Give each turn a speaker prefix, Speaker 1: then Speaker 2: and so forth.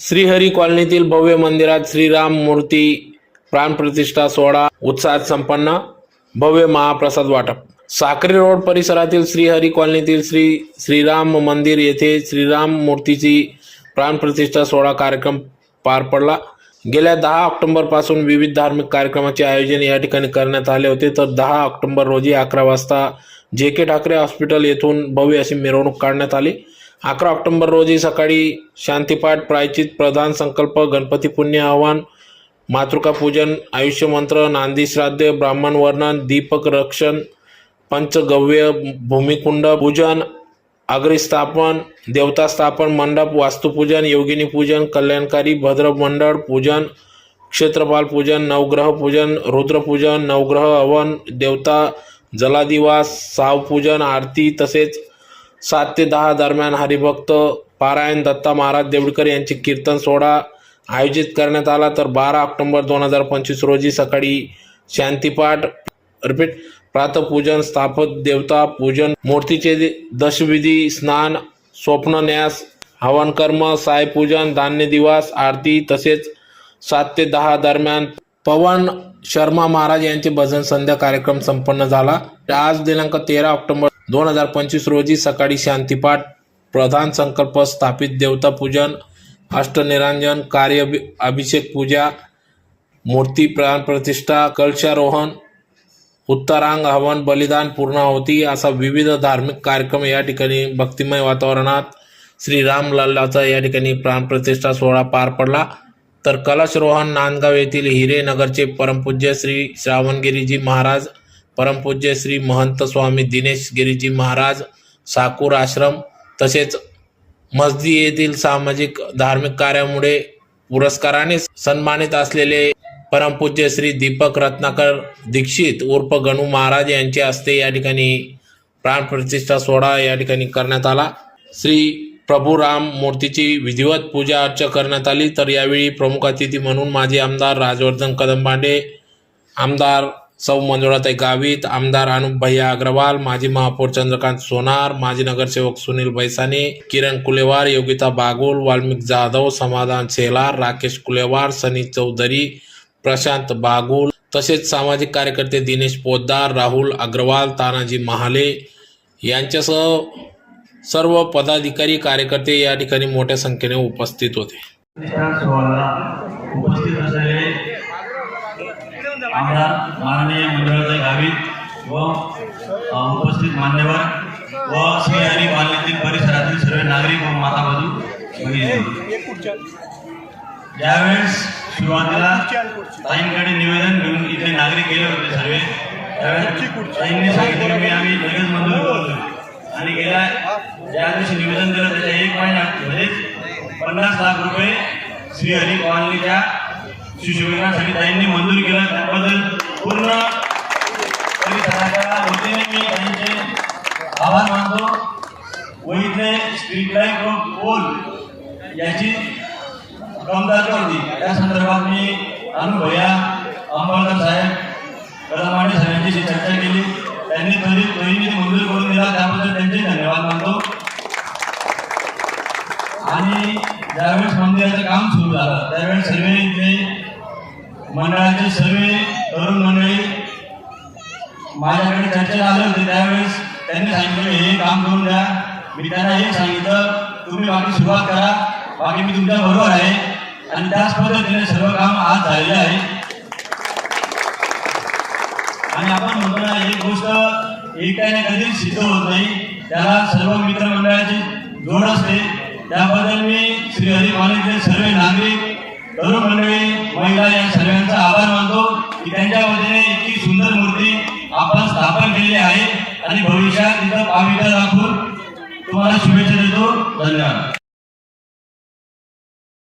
Speaker 1: श्रीहरी कॉलनीतील भव्य मंदिरात श्रीराम मूर्ती प्राणप्रतिष्ठा सोहळा उत्साहात संपन्न भव्य महाप्रसाद वाटप. साक्री रोड परिसरातील श्रीहरी कॉलनीतील श्री श्रीराम मंदिर येथे श्रीराम मूर्तीची प्राणप्रतिष्ठा सोहळा कार्यक्रम पार पडला. गेल्या दहा ऑक्टोंबरपासून विविध धार्मिक कार्यक्रमाचे आयोजन या ठिकाणी करण्यात आले होते. तर दहा ऑक्टोबर रोजी अकरा वाजता जे के ठाकरे हॉस्पिटल येथून भव्य अशी मिरवणूक काढण्यात आली. अकरा ऑक्टोबर रोजी सकाळी शांतीपाठ प्रायचित प्रधान संकल्प गणपती पुण्य आव्हान मातृका पूजन आयुष्य मंत्र नांदी श्राद्ध ब्राह्मण वर्णन दीपक रक्षण पंचगव्य भूमिकुंड पूजन अग्रिस्थापन देवता स्थापन मंडप वास्तुपूजन योगिनी पूजन कल्याणकारी भद्र मंडळ पूजन क्षेत्रपाल पूजन नवग्रह पूजन रुद्रपूजन नवग्रह हवन देवता जलादिवास सावपूजन आरती तसेच सात ते दहा दरम्यान हरिभक्त पारायण दत्ता महाराज देवडकर यांची कीर्तन सोहळा आयोजित करण्यात आला. तर बारा ऑक्टोबर दोन हजार पंचवीस रोजी सकाळी शांतीपाठ रिपीट प्रातपूजन स्थापत देवता पूजन मूर्तीचे दशविधी स्नान स्वप्नन्यास हवनकर्म सायपूजन धान्य दिवास आरती तसेच सात ते दहा दरम्यान पवन शर्मा महाराज यांचे भजन संध्या कार्यक्रम संपन्न झाला. आज दिनांक तेरा ऑक्टोबर दोन हजार पंचवीस रोजी सकाळी शांतीपाठ प्रधान संकल्प स्थापित देवता पूजन अष्टनिरांजन कार्य अभि- अभिषेक पूजा मूर्ती प्राण प्रतिष्ठा कलशारोहण उत्तरांग हवन बलिदान पूर्णाहुती असा विविध धार्मिक कार्यक्रम या ठिकाणी भक्तिमय वातावरणात श्रीराम लल्लाचा या ठिकाणी प्राणप्रतिष्ठा सोहळा पार पडला. तर कलशरोहण नांदगाव येथील हिरेनगरचे परमपूज्य श्री श्रावणगिरीजी महाराज परमपूज्य श्री महंत स्वामी दिनेश गिरीजी महाराज साकूर आश्रम तसेच मस्दी येथील सामाजिक धार्मिक कार्यामुळे पुरस्काराने सन्मानित असलेले परमपूज्य श्री दीपक रत्नाकर दीक्षित उर्फ गणू महाराज यांच्या हस्ते या ठिकाणी प्राणप्रतिष्ठा सोहळा या ठिकाणी करण्यात आला. श्री प्रभू राम मूर्तीची विधिवत पूजा अर्चा करण्यात आली. तर यावेळी प्रमुख अतिथी म्हणून माजी आमदार राजवर्धन कदमबांडे आमदार सौ मंजुळाताई गावित आमदार अनुपभैया अग्रवाल माजी महापौर चंद्रकांत सोनार माजी नगरसेवक सुनील बैसाने किरण कुलेवार योगिता बागुल वाल्मिक जाधव समाधान सेलार राकेश कुलेवार सनी चौधरी प्रशांत बागुल तसेच सामाजिक कार्यकर्ते दिनेश पोद्दार राहुल अग्रवाल तानाजी महाले यांच्यासह सर्व पदाधिकारी कार्यकर्ते या ठिकाणी मोठ्या संख्येने उपस्थित होते
Speaker 2: त्या सोहळ्याला उपस्थित असलेले आमदार माननीय मंडळाचे गावित व उपस्थित मान्यवर व श्रीहरी मालनीतील परिसरातील सर्व नागरिक व माता बंधू ज्यावेळेस सुरुवातीला ताईंकडे निवेदन घेऊन इथले नागरिक गेले होते सर्व. त्यावेळेस ताईंनी सांगितलं की आम्ही लगेच मंजूर करतो. आणि गेल्या ज्या दिवशी निवेदन दिलं त्याच्या एक महिन्यात म्हणजेच पन्नास लाख रुपये श्री हरी कॉलनीच्या शिशुविकासाठी त्यांनी मंजूर केलं. त्याबद्दल पूर्ण वतीने मी. त्यांचे आभार मानतो. व इथे स्ट्रीट लाइट व पोल याची कमतरता होती. त्या संदर्भात मी अनुभया अंबळकर साहेब कदमाडे साहेबांची चर्चा केली. त्यांनी तरी तरीने मंजूर करून दिला. त्याबद्दल त्यांचे धन्यवाद मानतो. आणि ज्यावेळेस मंदिराचं काम सुरू झालं त्यावेळेस सर्वे इथे मंडळाचे सर्व तरुण मंडळी माझ्याकडे चर्चेला आले होते त्यावेळेस त्यांनी सांगितलं हे काम करून द्या. मी त्यांना हे सांगितलं तुम्ही बाकी सुरुवात करा बाकी मी तुमच्या बरोबर आहे. आणि त्याच पद्धतीने सर्व काम आज झालेलं आहे. आणि आपण म्हणतो ना एक गोष्ट एकट्याने कधीच सिद्ध होत नाही त्याला सर्व मित्रमंडळाची जोड असते. त्याबद्दल मी श्रीहरी कॉलेजचे सर्व नागरिक तरुण मंडळी महिला या आणि भविष्यात इथं पावित्र्य दाखवून तुम्हाला शुभेच्छा देतो. धन्यवाद.